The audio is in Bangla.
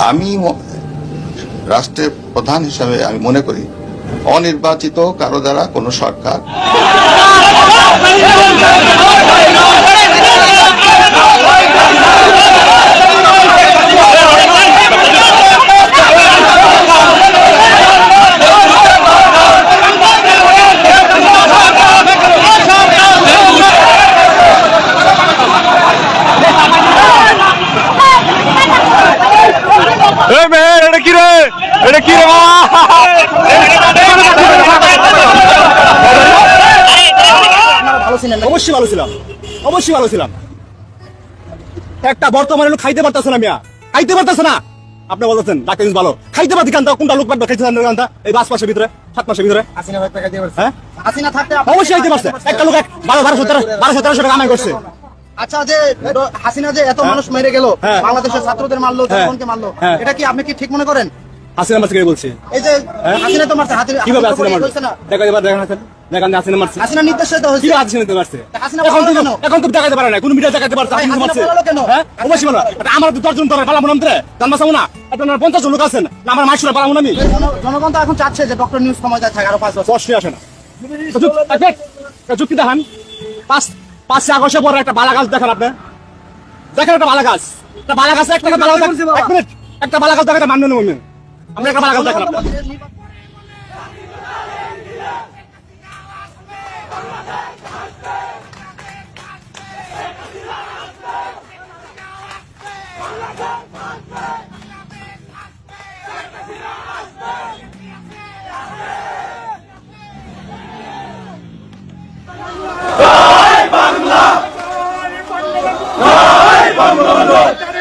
আমি রাষ্ট্রের প্রধান হিসাবে আমি মনে করি অনির্বাচিত কারও দ্বারা কোনো সরকার মেহের এটা কি রে? এটা কি রে ভালো ছিলেন অবশ্যই ভালো ছিলাম। অবশ্যই ভালো ছিলাম। একটা বর্তমানে লোক খাইতে পারতেছে না মিয়া। খাইতে পারতেছে না। আপনি বলতেছেন ডাক্তার ভালো। খাইতে পারতি কান্তা কোনটা লোক পারবে খাইতে কান্তা এই পাঁচ মাসের ভিতরে সাত মাসের ভিতরে। পারছে। হ্যাঁ? থাকতে অবশ্যই খাইতে পারছে। একটা লোক এক বারো বারোশো তেরো বারোশো তেরোশো টাকা কামাই করছে। আচ্ছা যে হাসিনা যে এত মানুষ মেরে গেল হ্যাঁ। বাংলাদেশের ছাত্রদের মারলো হ্যাঁ। জনগণকে মারলো হ্যাঁ। এটা কি আপনি কি ঠিক মনে করেন? হাসিনা মারছে কে এই যে হাসিনা তো মারছে হাসিনা কীভাবে হাসিনা হাসিনা মারছে না। এবার দেখা হাসিনা দেখান হাসিনা মারছে। হাসিনা নির্দেশে তো হয়েছে। হাসিনা দিতে পারছে এখন তো এখন তো দেখাতে পারে না কোন মিডিয়া দেখাতে পারছে ভাই, হাসিনা হাসিনা মারছে। হ্যাঁ? অবশ্যই ভালো এটা আমার তো ধরে না। আমরা না জন লোক আছেন আমি। জনগণ তো এখন চাচ্ছে যে ডক্টর নিউজ ক্ষমতায় থাকে আরও পাঁচ বছর। প্রশ্নই আসে না। যুক্তি দেখান। পাঁচ পাঁচই আগস্টে পরে একটা বালা গাছ দেখেন আপনি। দেখেন একটা বালা গাছ একটা বালা গাছ একটা বালা গাছ এক মিনিট। একটা বালা গাছ দেখেন মান্য নেব আপনি একটা বালা গাছ দেখেন আপনি। Action!